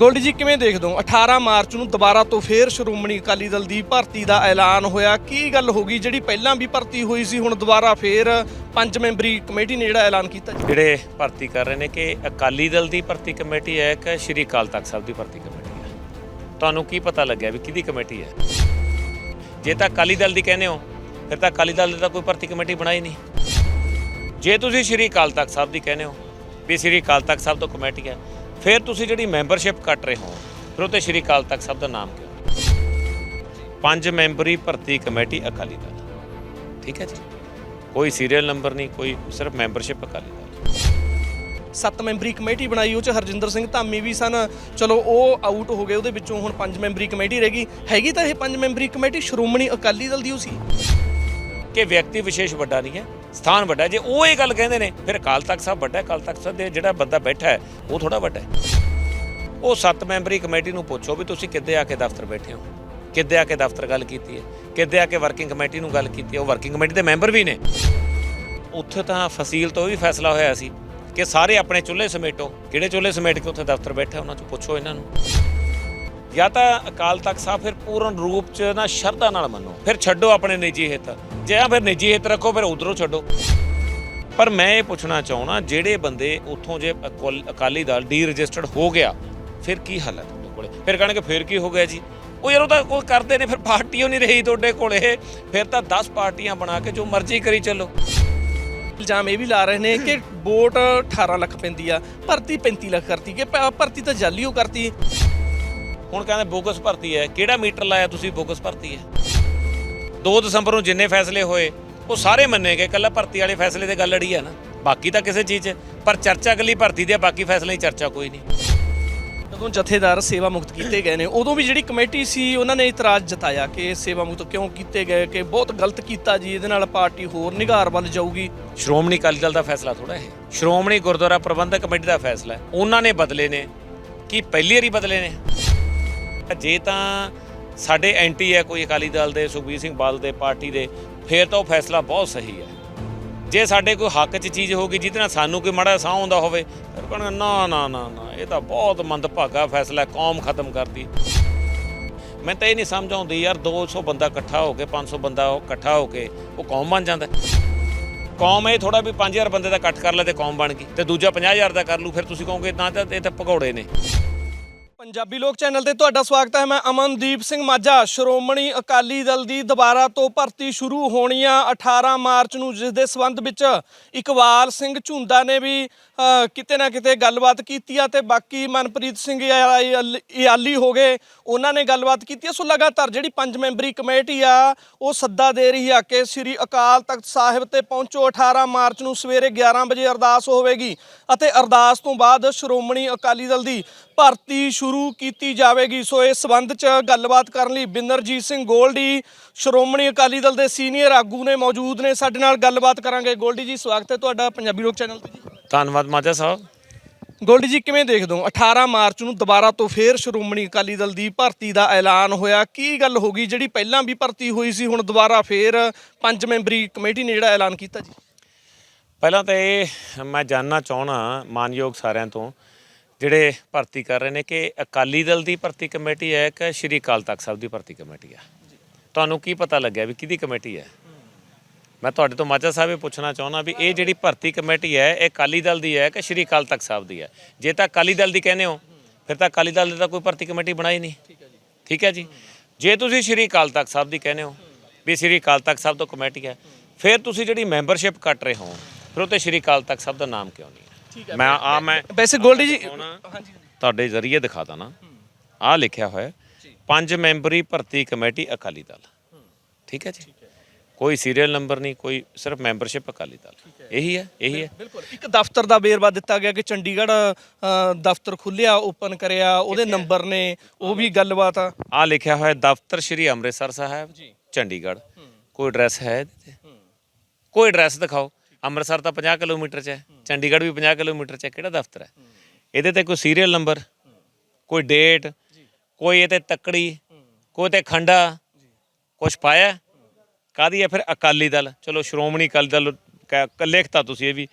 ਗੋਲਡੀ ਜੀ, ਕਿਵੇਂ ਦੇਖਦੇ ਹੋ? 18 ਮਾਰਚ ਨੂੰ ਦੁਬਾਰਾ ਤੋਂ ਫੇਰ ਸ਼੍ਰੋਮਣੀ ਅਕਾਲੀ ਦਲ ਦੀ ਭਰਤੀ ਦਾ ਐਲਾਨ ਹੋਇਆ। ਕੀ ਗੱਲ ਹੋ ਗਈ? ਜਿਹੜੀ ਪਹਿਲਾਂ ਵੀ ਭਰਤੀ ਹੋਈ ਸੀ, ਹੁਣ ਦੁਬਾਰਾ ਫੇਰ ਪੰਜ ਮੈਂਬਰੀ ਕਮੇਟੀ ਨੇ ਜਿਹੜਾ ਐਲਾਨ ਕੀਤਾ ਜਿਹੜੇ ਭਰਤੀ ਕਰ ਰਹੇ ਨੇ ਕਿ ਅਕਾਲੀ ਦਲ ਦੀ ਭਰਤੀ ਕਮੇਟੀ ਹੈ ਕਿ ਸ਼੍ਰੀ ਅਕਾਲ ਤਖਤ ਸਾਹਿਬ ਦੀ ਭਰਤੀ ਕਮੇਟੀ ਹੈ। ਤੁਹਾਨੂੰ ਕੀ ਪਤਾ ਲੱਗਿਆ ਵੀ ਕਿਹਦੀ ਕਮੇਟੀ ਹੈ? ਜੇ ਤਾਂ ਅਕਾਲੀ ਦਲ ਦੀ ਕਹਿੰਦੇ ਹੋ, ਫਿਰ ਤਾਂ ਅਕਾਲੀ ਦਲ ਨੇ ਤਾਂ ਕੋਈ ਭਰਤੀ ਕਮੇਟੀ ਬਣਾਈ ਨਹੀਂ। ਜੇ ਤੁਸੀਂ ਸ਼੍ਰੀ ਅਕਾਲ ਤਖਤ ਸਾਹਿਬ ਦੀ ਕਹਿੰਦੇ ਹੋ ਵੀ ਸ਼੍ਰੀ ਅਕਾਲ ਤਖਤ ਸਾਹਿਬ ਤੋਂ ਕਮੇਟੀ ਹੈ ਫਿਰ ਤੁਸੀਂ ਜਿਹੜੀ ਮੈਂਬਰਸ਼ਿਪ ਕੱਟ ਰਹੇ ਹੋ, ਫਿਰ ਉਹ ਤੇ ਸ਼੍ਰੀ ਅਕਾਲ ਤਖਤ ਸਾਹਿਬ ਦਾ ਨਾਮ ਕਿਉਂ? ਪੰਜ ਮੈਂਬਰੀ ਭਰਤੀ ਕਮੇਟੀ ਅਕਾਲੀ ਦਲ। ਠੀਕ ਹੈ ਜੀ? ਕੋਈ ਸੀਰੀਅਲ ਨੰਬਰ ਨਹੀਂ, ਕੋਈ ਸਿਰਫ ਮੈਂਬਰਸ਼ਿਪ ਅਕਾਲੀ ਦਲ। ਸੱਤ ਮੈਂਬਰੀ ਕਮੇਟੀ ਬਣਾਈ, ਉਹ ਚ ਹਰਜਿੰਦਰ ਸਿੰਘ ਧਾਮੀ ਵੀ ਸਨ। ਚਲੋ, ਉਹ ਆਊਟ ਹੋ ਗਏ, ਉਹਦੇ ਵਿੱਚੋਂ ਹੁਣ ਪੰਜ ਮੈਂਬਰੀ ਕਮੇਟੀ ਰਹਿ ਗਈ। ਹੈਗੀ ਤਾਂ ਇਹ ਪੰਜ ਮੈਂਬਰੀ ਕਮੇਟੀ, ਸ਼੍ਰੋਮਣੀ ਅਕਾਲੀ ਦਲ ਦੀ ਉਹ ਸੀ। ਕਿ ਵਿਅਕਤੀ ਵਿਸ਼ੇਸ਼ ਵੱਡਾ ਨਹੀਂ ਹੈ, ਸਥਾਨ ਵੱਡਾ ਜੇ ਉਹ ਇਹ ਗੱਲ ਕਹਿੰਦੇ ਨੇ, ਫਿਰ ਅਕਾਲ ਤਖਤ ਸਾਹਿਬ ਵੱਡਾ ਅਕਾਲ ਤਖਤ ਸਾਹਿਬ ਦੇ ਜਿਹੜਾ ਬੰਦਾ ਬੈਠਾ ਹੈ, ਉਹ ਥੋੜਾ ਵੱਡਾ ਹੈ। ਉਹ ਸੱਤ ਮੈਂਬਰੀ ਕਮੇਟੀ ਨੂੰ ਪੁੱਛੋ ਵੀ ਤੁਸੀਂ ਕਿੱਦੇ ਆ ਕੇ ਦਫ਼ਤਰ ਬੈਠੇ ਹੋ? ਕਿੱਦੇ ਆ ਕੇ ਦਫ਼ਤਰ ਗੱਲ ਕੀਤੀ ਹੈ? ਕਿੱਦੇ ਆ ਕੇ ਵਰਕਿੰਗ ਕਮੇਟੀ ਨੂੰ ਗੱਲ ਕੀਤੀ ਹੈ? ਉਹ ਵਰਕਿੰਗ ਕਮੇਟੀ ਦੇ ਮੈਂਬਰ ਵੀ ਨੇ। ਉੱਥੇ ਤਾਂ ਫਸੀਲ ਤੋਂ ਵੀ ਫੈਸਲਾ ਹੋਇਆ ਸੀ ਕਿ ਸਾਰੇ ਆਪਣੇ ਚੁੱਲ੍ਹੇ ਸਮੇਟੋ। ਕਿਹੜੇ ਚੁੱਲ੍ਹੇ ਸਮੇਟ ਕੇ ਉੱਥੇ ਦਫ਼ਤਰ ਬੈਠੇ ਉਹਨਾਂ ਤੋਂ ਪੁੱਛੋ ਇਹਨਾਂ ਨੂੰ। ਜਾਂ ਤਾਂ ਅਕਾਲ ਤਖਤ ਸਾਹਿਬ ਫਿਰ ਪੂਰਨ ਰੂਪ ਚ ਨਾ ਸ਼ਰਧਾ ਨਾਲ ਮੰਨੋ। ਫਿਰ ਛੱਡੋ ਆਪਣੇ ਨਿੱਜੀ ਹਿੱਤ। ਜੇ ਆ ਫਿਰ ਨਿੱਜੀ ਹਿੱਤ ਰੱਖੋ, ਫਿਰ ਉਧਰੋਂ ਛੱਡੋ। ਪਰ ਮੈਂ ਇਹ ਪੁੱਛਣਾ ਚਾਹਣਾ ਜਿਹੜੇ ਬੰਦੇ ਉੱਥੋਂ ਜੇ ਅਕਾਲ- ਅਕਾਲੀ ਦਲ ਡੀ ਰਜਿਸਟਰਡ ਹੋ ਗਿਆ, ਫਿਰ ਕੀ ਹੱਲ ਹੈ ਤੁਹਾਡੇ ਕੋਲੇ? ਫਿਰ ਕਹਿਣਗੇ, ਫਿਰ ਕੀ ਹੋ ਗਿਆ ਜੀ? ਉਹ ਯਾਰ ਉਹ ਤਾਂ ਉਹ ਕਰਦੇ ਨੇ, ਫਿਰ ਪਾਰਟੀ ਓ ਨਹੀਂ ਰਹੀ ਤੁਹਾਡੇ ਕੋਲੇ। ਫਿਰ ਤਾਂ 10 ਪਾਰਟੀਆਂ ਬਣਾ ਕੇ ਜੋ ਮਰਜ਼ੀ ਕਰੀ ਚੱਲੋ। ਇਲਜ਼ਾਮ ਇਹ ਵੀ ਲਾ ਰਹੇ ਨੇ ਕਿ ਵੋਟ 18 ਲੱਖ ਪੈਂਦੀ ਆ, ਭਰਤੀ 35 ਲੱਖ ਕਰਤੀ, ਕਿ ਭਰਤੀ ਤਾਂ ਜਾਲੀ ਉਹ ਕਰਤੀ। ਹੁਣ ਕਹਿੰਦੇ ਬੋਗਸ ਭਰਤੀ ਹੈ। ਕਿਹੜਾ ਮੀਟਰ ਲਾਇਆ ਤੁਸੀਂ ਬੋਗਸ ਭਰਤੀ ਹੈ? 2 ਦਸੰਬਰ ਨੂੰ ਜਿੰਨੇ ਫੈਸਲੇ ਹੋਏ ਉਹ ਸਾਰੇ ਮੰਨੇ ਗਏ ਕੱਲਾ ਭਰਤੀ ਵਾਲੇ ਫੈਸਲੇ ਤੇ ਗੱਲ ਅੜੀ ਹੈ ਨਾ। ਬਾਕੀ ਤਾਂ ਕਿਸੇ ਚੀਜ਼ 'ਚ ਪਰ ਚਰਚਾ ਕੱਲੀ ਭਰਤੀ ਦੀ ਹੈ ਬਾਕੀ ਫੈਸਲੇ ਦੀ ਚਰਚਾ ਕੋਈ ਨਹੀਂ। ਜਦੋਂ ਜਥੇਦਾਰ ਸੇਵਾ ਮੁਕਤ ਕੀਤੇ ਗਏ ਨੇ। ਉਦੋਂ ਵੀ ਜਿਹੜੀ ਕਮੇਟੀ ਸੀ ਉਹਨਾਂ ਨੇ ਇਤਰਾਜ਼ ਜਤਾਇਆ ਕਿ ਸੇਵਾ ਮੁਕਤ ਕਿਉਂ ਕੀਤੇ ਗਏ ਕਿ ਬਹੁਤ ਗਲਤ ਕੀਤਾ ਜੀ ਇਹਦੇ ਨਾਲ ਪਾਰਟੀ ਹੋਰ ਨਿਗਾਰ ਵੱਲ ਜਾਊਗੀ। ਸ਼੍ਰੋਮਣੀ ਅਕਾਲੀ ਦਲ ਦਾ ਫੈਸਲਾ ਥੋੜਾ ਇਹ। ਸ਼੍ਰੋਮਣੀ ਗੁਰਦੁਆਰਾ ਪ੍ਰਬੰਧਕ ਕਮੇਟੀ ਦਾ ਫੈਸਲਾ ਹੈ। ਉਹਨਾਂ ਨੇ ਬਦਲੇ ਨੇ ਕੀ ਪਹਿਲੀ ਵਾਰੀ ਬਦਲੇ ਨੇ? ਜੇ ਤਾਂ ਸਾਡੇ ਐਂਟੀ ਹੈ ਕੋਈ ਅਕਾਲੀ ਦਲ ਦੇ, ਸੁਖਬੀਰ ਸਿੰਘ ਬਾਦਲ ਦੇ ਪਾਰਟੀ ਦੇ, ਫਿਰ ਤਾਂ ਉਹ ਫੈਸਲਾ ਬਹੁਤ ਸਹੀ ਹੈ। ਜੇ ਸਾਡੇ ਕੋਈ ਹੱਕ 'ਚ ਚੀਜ਼ ਹੋਗੀ ਜਿਹਦੇ ਨਾਲ ਸਾਨੂੰ ਕੋਈ ਮਾੜਾ ਸਾਹ ਆਉਂਦਾ ਹੋਵੇ, ਫਿਰ ਕਹਣਾ ਨਾ ਨਾ ਨਾ ਨਾ, ਇਹ ਤਾਂ ਬਹੁਤ ਮੰਦਭਾਗਾ ਫੈਸਲਾ ਕੌਮ ਖਤਮ ਕਰਦੀ ਮੈਂ ਤਾਂ ਇਹ ਨਹੀਂ ਸਮਝ ਆਉਂਦੀ ਯਾਰ 200 ਬੰਦਾ ਇਕੱਠਾ ਹੋ ਕੇ 500 ਬੰਦਾ ਇਕੱਠਾ ਹੋ ਕੇ, ਉਹ ਕੌਮ ਬਣ ਜਾਂਦਾ। ਕੌਮ ਇਹ ਥੋੜਾ ਵੀ 5000 ਬੰਦੇ ਦਾ ਇਕੱਠ ਕਰ ਲੈ ਤੇ ਕੌਮ ਬਣ ਗਈ, ਤੇ ਦੂਜਾ 50000 ਦਾ ਕਰ ਲੂ ਫਿਰ ਤੁਸੀਂ ਕਹੋਗੇ, ਨਾ ਤਾਂ ਇਹ ਤਾਂ ਭਗੌੜੇ ਨੇ। ਪੰਜਾਬੀ ਲੋਕ ਚੈਨਲ ਤੇ ਤੁਹਾਡਾ ਸਵਾਗਤ ਹੈ। ਮੈਂ ਅਮਨਦੀਪ ਸਿੰਘ ਮਾਝਾ, ਸ਼੍ਰੋਮਣੀ ਅਕਾਲੀ ਦਲ ਦੀ ਦੁਬਾਰਾ ਤੋਂ ਭਰਤੀ ਸ਼ੁਰੂ ਹੋਣੀ ਆ 18 ਮਾਰਚ ਨੂੰ, ਜਿਸ ਦੇ ਸਬੰਧ ਵਿੱਚ ਇਕਬਾਲ ਸਿੰਘ ਝੁੰਦਾ ਨੇ ਵੀ ਕਿਤੇ ਨਾ ਕਿਤੇ ਗੱਲਬਾਤ ਕੀਤੀ ਆ ਤੇ ਬਾਕੀ ਮਨਪ੍ਰੀਤ ਸਿੰਘ ਇਆਲੀ ਹੋ ਗਏ, ਉਹਨਾਂ ਨੇ ਗੱਲਬਾਤ ਕੀਤੀ ਆ। ਸੋ ਲਗਾਤਾਰ ਜਿਹੜੀ ਪੰਜ ਮੈਂਬਰੀ ਕਮੇਟੀ ਆ, ਉਹ ਸੱਦਾ ਦੇ ਰਹੀ ਆ ਕਿ ਸ੍ਰੀ ਅਕਾਲ ਤਖਤ ਸਾਹਿਬ ਤੇ ਪਹੁੰਚੋ। 18 ਮਾਰਚ ਨੂੰ ਸਵੇਰੇ 11 ਵਜੇ ਅਰਦਾਸ ਹੋਵੇਗੀ ਅਤੇ ਅਰਦਾਸ ਤੋਂ ਬਾਅਦ ਸ਼੍ਰੋਮਣੀ ਅਕਾਲੀ ਦਲ ਦੀ ਭਰਤੀ ਸ਼ੁਰੂ ਕੀਤੀ ਜਾਵੇਗੀ। ਸੋ ਇਸ ਸਬੰਧ 'ਚ ਗੱਲਬਾਤ ਕਰਨ ਲਈ ਬਿੰਦਰਜੀਤ ਸਿੰਘ ਗੋਲਡੀ ਸ਼੍ਰੋਮਣੀ ਅਕਾਲੀ ਦਲ ਦੇ ਸੀਨੀਅਰ ਆਗੂ ਨੇ ਮੌਜੂਦ ਨੇ। ਸਾਡੇ ਨਾਲ ਗੱਲਬਾਤ ਕਰਾਂਗੇ। ਗੋਲਡੀ ਜੀ ਸਵਾਗਤ ਹੈ ਤੁਹਾਡਾ ਪੰਜਾਬੀ ਲੋਕ ਚੈਨਲ ਤੇ ਜੀ। ਧੰਨਵਾਦ ਮਾਝਾ ਸਾਹਿਬ। ਗੋਲਡੀ ਜੀ ਕਿਵੇਂ ਦੇਖਦੇ ਹੋ? 18 ਮਾਰਚ ਨੂੰ ਦੁਬਾਰਾ ਤੋਂ ਫੇਰ ਸ਼੍ਰੋਮਣੀ ਅਕਾਲੀ ਦਲ ਦੀ ਭਰਤੀ ਦਾ ਐਲਾਨ ਹੋਇਆ। ਕੀ ਗੱਲ ਹੋ ਗਈ? ਜਿਹੜੀ ਪਹਿਲਾਂ ਵੀ ਭਰਤੀ ਹੋਈ ਸੀ ਹੁਣ ਦੁਬਾਰਾ ਫੇਰ ਪੰਜ ਮੈਂਬਰੀ ਕਮੇਟੀ ਨੇ ਜਿਹੜਾ ਐਲਾਨ ਕੀਤਾ ਜੀ। ਪਹਿਲਾਂ ਤਾਂ ਇਹ ਮੈਂ ਜਾਨਣਾ ਚਾਹਣਾ ਮਾਨਯੋਗ ਸਾਰਿਆਂ ਤੋਂ ਜਿਹੜੇ ਭਰਤੀ ਕਰ ਰਹੇ ਨੇ ਕਿ ਅਕਾਲੀ ਦਲ ਦੀ ਭਰਤੀ ਕਮੇਟੀ ਹੈ ਕਿ ਸ਼੍ਰੀ ਅਕਾਲ ਤਖਤ ਸਾਹਿਬ ਦੀ ਭਰਤੀ ਕਮੇਟੀ ਹੈ? ਤੁਹਾਨੂੰ ਕੀ ਪਤਾ ਲੱਗਿਆ ਵੀ ਕਿਹਦੀ ਕਮੇਟੀ ਹੈ? ਮੈਂ ਤੁਹਾਡੇ ਤੋਂ ਮਾਝਾ ਸਾਹਿਬ ਇਹ ਪੁੱਛਣਾ ਚਾਹੁੰਦਾ ਵੀ ਇਹ ਜਿਹੜੀ ਭਰਤੀ ਕਮੇਟੀ ਹੈ, ਇਹ ਅਕਾਲੀ ਦਲ ਦੀ ਹੈ ਕਿ ਸ਼੍ਰੀ ਅਕਾਲ ਤਖਤ ਸਾਹਿਬ ਦੀ ਹੈ? ਜੇ ਤਾਂ ਅਕਾਲੀ ਦਲ ਦੀ ਕਹਿੰਦੇ ਹੋ, ਫਿਰ ਤਾਂ ਅਕਾਲੀ ਦਲ ਨੇ ਤਾਂ ਕੋਈ ਭਰਤੀ ਕਮੇਟੀ ਬਣਾਈ ਨਹੀਂ। ਠੀਕ ਹੈ ਜੀ? ਜੇ ਤੁਸੀਂ ਸ਼੍ਰੀ ਅਕਾਲ ਤਖਤ ਸਾਹਿਬ ਦੀ ਕਹਿੰਦੇ ਹੋ ਵੀ ਸ਼੍ਰੀ ਅਕਾਲ ਤਖਤ ਸਾਹਿਬ ਤੋਂ ਕਮੇਟੀ ਹੈ, ਫਿਰ ਤੁਸੀਂ ਜਿਹੜੀ ਮੈਂਬਰਸ਼ਿਪ ਕੱਟ ਰਹੇ ਹੋ, ਫਿਰ ਉਹ ਤੇ ਸ਼੍ਰੀ ਅਕਾਲ ਤਖਤ ਸਾਹਿਬ ਦਾ ਨਾਮ ਕਿਉਂ ਨਹੀਂ ਹੈ? ਮੈਂ ਆ ਮੈਂ ਵੈਸੇ ਗੋਲਡੀ ਜੀ ਹਾਂਜੀ ਤੁਹਾਡੇ ਜ਼ਰੀਏ ਦਿਖਾ ਦਾਂ ਨਾ ਆ ਲਿਖਿਆ ਹੋਇਆ ਪੰਜ ਮੈਂਬਰੀ ਭਰਤੀ ਕਮੇਟੀ ਅਕਾਲੀ ਦਲ। ਠੀਕ ਹੈ ਜੀ। ਕੋਈ ਸੀਰੀਅਲ ਨੰਬਰ ਨਹੀਂ ਕੋਈ ਸਿਰਫ ਮੈਂਬਰਸ਼ਿਪ ਅਕਾਲੀ ਦਲ। ਇਹੀ ਹੈ ਇਹੀ ਹੈ। ਬਿਲਕੁਲ। ਇੱਕ ਦਫ਼ਤਰ ਦਾ ਵੇਰਵਾ ਦਿੱਤਾ ਗਿਆ ਕਿ ਚੰਡੀਗੜ੍ਹ ਦਫ਼ਤਰ ਖੁੱਲਿਆ ਓਪਨ ਕਰਿਆ ਉਹਦੇ ਨੰਬਰ ਨੇ ਉਹ ਵੀ ਗੱਲਬਾਤ ਆ। ਆ ਲਿਖਿਆ ਹੋਇਆ ਦਫ਼ਤਰ ਸ਼੍ਰੀ ਅੰਮ੍ਰਿਤਸਰ ਸਾਹਿਬ ਚੰਡੀਗੜ੍ਹ। ਕੋਈ ਐਡਰੈਸ ਹੈ ਇਹਦੇ ਤੇ? ਕੋਈ ਐਡਰੈਸ ਦਿਖਾਓ। ਅੰਮ੍ਰਿਤਸਰ ਤਾਂ 50 ਕਿਲੋਮੀਟਰ 'ਚ ਹੈ, ਚੰਡੀਗੜ੍ਹ ਵੀ 50 ਕਿਲੋਮੀਟਰ 'ਚ ਹੈ, ਕਿਹੜਾ ਦਫ਼ਤਰ ਹੈ? ਇਹਦੇ ਤੇ ਕੋਈ ਸੀਰੀਅਲ ਨੰਬਰ ਕੋਈ ਡੇਟ ਕੋਈ ਇਹ ਇਹਤੇ ਤੱਕੜੀ, ਕੋਈ ਤੇ ਖੰਡਾ, ਕੁਛ ਪਾਇਆ? ਕਾਦੀ ਹੈ ਫਿਰ ਅਕਾਲੀ ਦਲ? ਚਲੋ ਸ਼੍ਰੋਮਣੀ ਅਕਾਲੀ ਦਲ ਕਹਿ- ਲਿਖਤਾ ਤੁਸੀਂ ਇਹ ਵੀ।